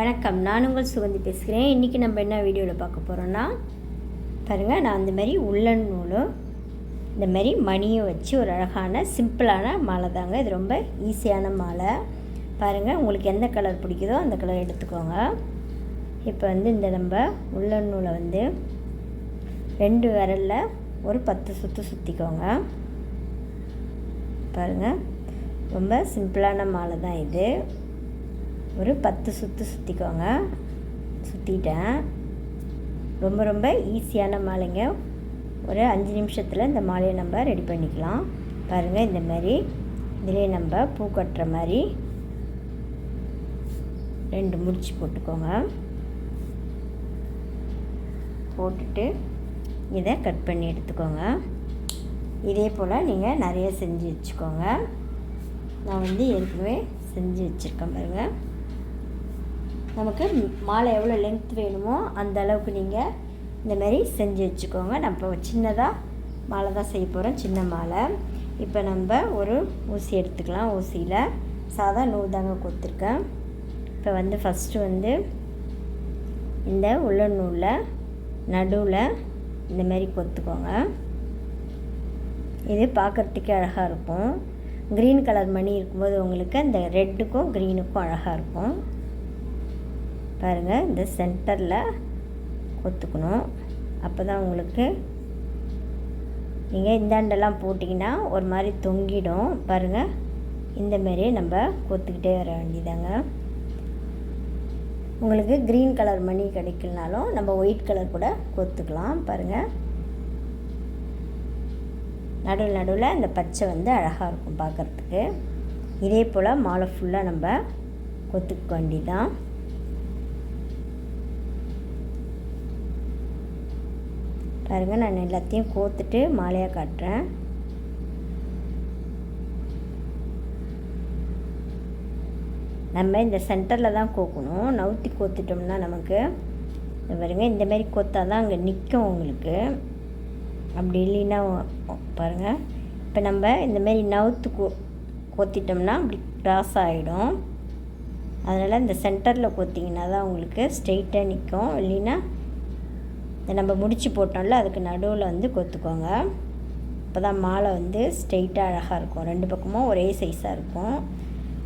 வணக்கம். நான் உங்கள் சுகந்தி பேசுகிறேன். இன்றைக்கி நம்ம என்ன வீடியோவில் பார்க்க போகிறோன்னா பாருங்கள் நான் இந்த மாதிரி உள்ளன் நூலும் இந்த மாதிரி மணியும் வச்சு ஒரு அழகான சிம்பிளான மாலை தாங்க. இது ரொம்ப ஈஸியான மாலை. பாருங்கள் உங்களுக்கு எந்த கலர் பிடிக்குதோ அந்த கலர் எடுத்துக்கோங்க. இப்போ வந்து இந்த நம்ம உள்ளன் நூலை வந்து ரெண்டு விரலில் ஒரு பத்து சுற்று சுற்றிக்கோங்க பாருங்கள் ரொம்ப சிம்பிளான மாலை தான் இது. ஒரு பத்து சுற்று சுற்றிக்கோங்க சுற்றிட்டேன் ரொம்ப ரொம்ப ஈஸியான மாலைங்க. ஒரு அஞ்சு நிமிஷத்தில் இந்த மாலையை நம்ம ரெடி பண்ணிக்கலாம். பாருங்கள் இந்த மாதிரி. இதிலே நம்ம பூ கட்டுற மாதிரி ரெண்டு முடிச்சு போட்டுக்கோங்க. போட்டுட்டு இதை கட் பண்ணி எடுத்துக்கோங்க. இதே போல் நீங்கள் நிறைய செஞ்சு வச்சுக்கோங்க. நான் வந்து ஏற்கனவே செஞ்சு வச்சுருக்கேன் பாருங்கள் நமக்கு மாலை எவ்வளோ லென்த் வேணுமோ அந்த அளவுக்கு நீங்கள் இந்தமாரி செஞ்சு வச்சுக்கோங்க. நம்ம இப்போ சின்னதாக மாலை தான் செய்ய போகிறோம் சின்ன மாலை. இப்போ நம்ம ஒரு ஊசி எடுத்துக்கலாம். ஊசியில் சாதா நூல் தாங்க கொடுத்துருக்கேன். இப்போ வந்து ஃபஸ்ட்டு வந்து இந்த உள்ள நூலில் நடுவில் இந்தமாரி கொத்துக்கோங்க இது பார்க்குறதுக்கே அழகாக இருக்கும். க்ரீன் கலர் மணி இருக்கும்போது உங்களுக்கு அந்த ரெட்டுக்கும் க்ரீனுக்கும் அழகாக இருக்கும். பாருங்கள் இந்த சென்டரில் கொத்துக்கணும் அப்போ தான் உங்களுக்கு நீங்கள் இந்தாண்டெல்லாம் போட்டிங்கன்னா ஒரு மாதிரி தொங்கிடும். பாருங்கள் இந்தமாரி நம்ம கொத்துக்கிட்டே வர வேண்டியதாங்க. உங்களுக்கு க்ரீன் கலர் மணி கிடைக்கலனாலும் நம்ம ஒயிட் கலர் கூட கொத்துக்கலாம். பாருங்கள் நடுவில் நடுவில் இந்த பச்சை வந்து அழகாக இருக்கும் பார்க்குறதுக்கு. இதே போல் மாலை ஃபுல்லாக நம்ம கொத்துக்க வேண்டிதான் பாருங்கள் நான் எல்லாத்தையும் கோத்துட்டு மாலையாக காட்டுறேன். நம்ம இந்த சென்டரில் தான் கோக்கணும். நவுத்தி கோத்துட்டோம்னா நமக்கு பாருங்க இந்தமாரி கொத்தா தான் அங்கே நிற்கும் உங்களுக்கு. அப்படி இல்லைன்னா பாருங்கள் இப்போ நம்ம இந்தமாரி நவுத்து கோ கொத்திட்டோம்னா அப்படி க்ராஸ் ஆகிடும் அதனால் இந்த சென்டரில் கொத்திங்கன்னா தான் உங்களுக்கு ஸ்ட்ரெயிட்டாக நிற்கும் இல்லைன்னா இந்த நம்ம முடிச்சு போட்டோம்ல அதுக்கு நடுவில் வந்து கொத்துக்கோங்க. அப்போ தான் மாலை வந்து ஸ்ட்ரெயிட்டாக அழகாக இருக்கும். ரெண்டு பக்கமும் ஒரே சைஸாக இருக்கும்.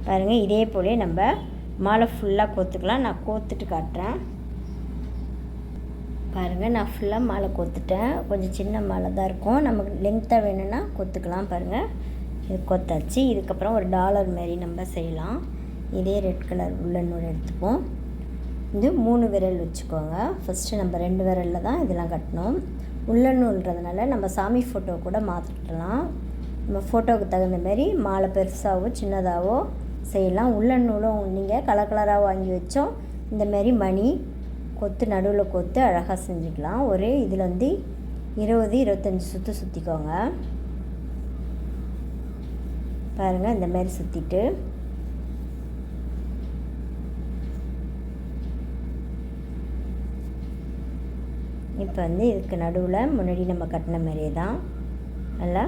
பாருங்கள் இதே போலே நம்ம மாலை ஃபுல்லாக கோத்துக்கலாம். நான் கோத்துட்டு காட்டுறேன். பாருங்கள் நான் ஃபுல்லாக மாலை கோத்துட்டேன். கொஞ்சம் சின்ன மாலை தான் இருக்கும். நமக்கு லென்த்தாக வேணும்னா கொத்துக்கலாம் பாருங்கள் இது கொத்தாச்சு. இதுக்கப்புறம் ஒரு டாலர் மாரி நம்ம செய்யலாம். இதே ரெட் கலர் உள்ளன்னூறு எடுத்துப்போம். வந்து மூணு விரல் வச்சுக்கோங்க. ஃபஸ்ட்டு நம்ம ரெண்டு விரலில் தான் இதெல்லாம் கட்டணும். உள்ளன்னூல்ன்றதுனால நம்ம சாமி ஃபோட்டோ கூட மாற்றிக்கலாம் நம்ம ஃபோட்டோவுக்கு தகுந்த மாதிரி மாலை பெருசாகவோ சின்னதாகவோ செய்யலாம். உள்ளநூலும் நீங்கள் கலர் கலராக வாங்கி வச்சோம் இந்தமாரி மணி கொத்து நடுவில் கொத்து அழகாக செஞ்சுக்கலாம். ஒரு இதில் வந்து இருபது இருபத்தஞ்சி சுற்று சுற்றிக்கோங்க பாருங்கள் இந்தமாரி சுற்றிட்டு இப்போ வந்து இதுக்கு நடுவில் முன்னாடி நம்ம கட்டின மாதிரியே தான் நல்லா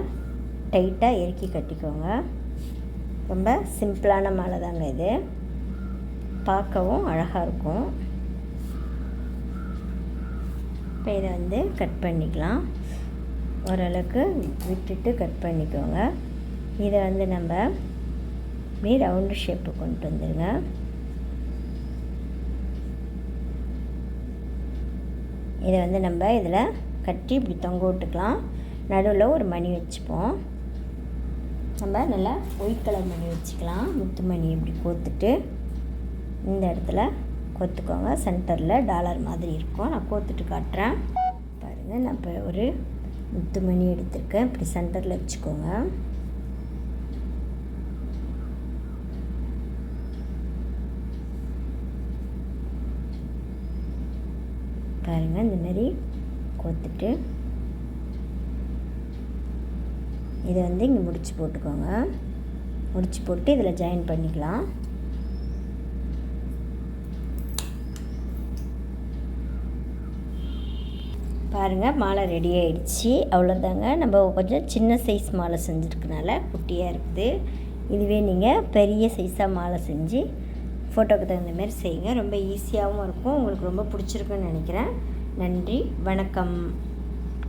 டைட்டாக இறுக்கி கட்டிக்கோங்க. ரொம்ப சிம்பிளான மாலை தாங்க இது. பார்க்கவும் அழகாக இருக்கும். இப்போ இதை வந்து கட் பண்ணிக்கலாம். ஓரளவுக்கு விட்டுட்டு கட் பண்ணிக்கோங்க. இதை வந்து நம்ம இப்படி ரவுண்டு ஷேப்பு கொண்டு வந்துடுங்க இதை வந்து நம்ம இதில் கட்டி இப்படி தொங்க விட்டுக்கலாம். நடுவில் ஒரு மணி வச்சுப்போம். நம்ம நல்லா ஒயிட் கலர் மணி வச்சுக்கலாம். முத்து மணி இப்படி கோத்துட்டு இந்த இடத்துல கோத்துக்கோங்க. சென்டரில் டாலர் மாதிரி இருக்கும். நான் கோத்துட்டு காட்டுறேன். பாருங்கள் நான் இப்போ ஒரு முத்து மணி எடுத்திருக்கேன். இப்படி சென்டரில் வச்சுக்கோங்க. பாருங்கள் இந்தமாரி கோத்துட்டு. இதை வந்து இங்கே முடிச்சு போட்டுக்கோங்க. முடிச்சு போட்டு இதில் ஜாயின் பண்ணிக்கலாம். பாருங்கள் மாலை ரெடி ஆகிடுச்சு அவ்வளோதாங்க நம்ம கொஞ்சம் சின்ன சைஸ் மாலை செஞ்சுருக்கனால குட்டியாக இருக்குது. இதுவே நீங்கள் பெரிய சைஸாக மாலை செஞ்சு ஃபோட்டோக்கு தகுந்த மாதிரி செய்யுங்க. ரொம்ப ஈஸியாகவும் இருக்கும். உங்களுக்கு ரொம்ப பிடிச்சிருக்குன்னு நினைக்கிறேன். நன்றி. வணக்கம்.